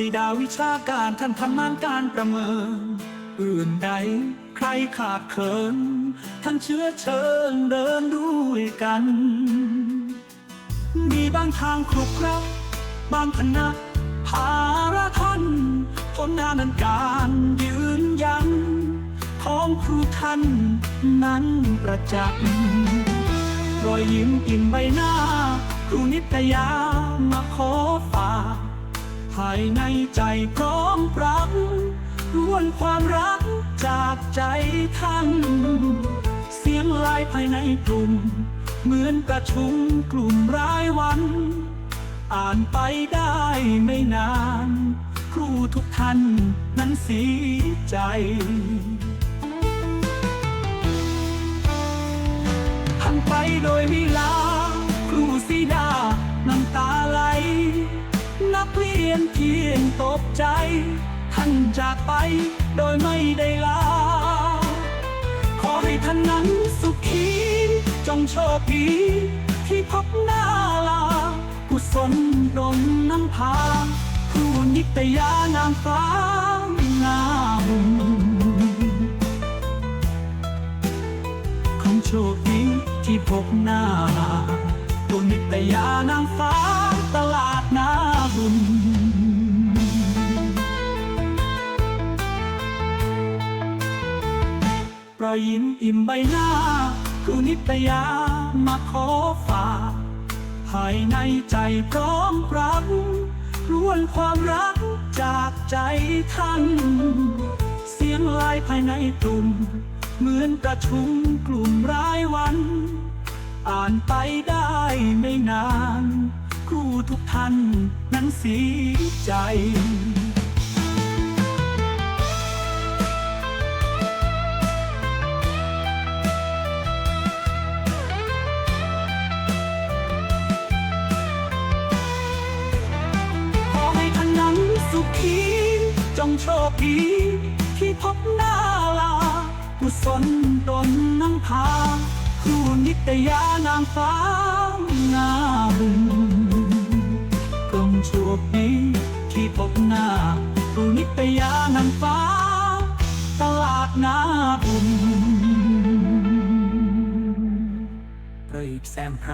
สีดาวิชาการท่านทำงานการประเมิน อื่นใดใครขาดเขิน ท่านเชื้อเชิญเดินด้วยกัน มีบางทางครุกครับ บางคณะภาระท่านผลงานนั้นการยืนยัน ของครูท่านนั้นประจักษ์รอยยิ้มอิ่มใบหน้า ครูนิตยามาขอฝากายในใจพร้อมปรักล้วนความรักจากใจท่าน เสียงลายภายในกลุ่ม เหมือนประชุมกลุ่มรายวัน อ่านไปได้ไม่นาน ครูทุกท่านนั้นเสียใจท่านไปโดยมีลา นเพียงตกใจ ท่านจากไปโดยไม่ได้ลา ขอให้ท่านนั้นสุขีจงโชคดีที่พบหน้าลา กุศลดลนำพาครูนิตยานางฟ้างามคงโชคดีที่พบหน้าครูนิตยานางฟ้าตลาดนา อยยิ้มอิ่มใบหน้าครูนิตยามาขอฝากภายในใจพร้อมรับล้วนความรักจากใจท่าน เสียงลายภายในกลุ่ม เหมือนประชุมกลุ่มรายวัน อ่านไปได้ไม่นาน ครูทุกท่านนั้นสีใจ จงโชคดี ที่พบหน้าลากุศลตนนงพาครูนิตยานางฟ้าหนาบึงจงโชคดีที่พบหน้าครูนิตยานางฟ้า ตลาดนาบุญเรยแซมไพร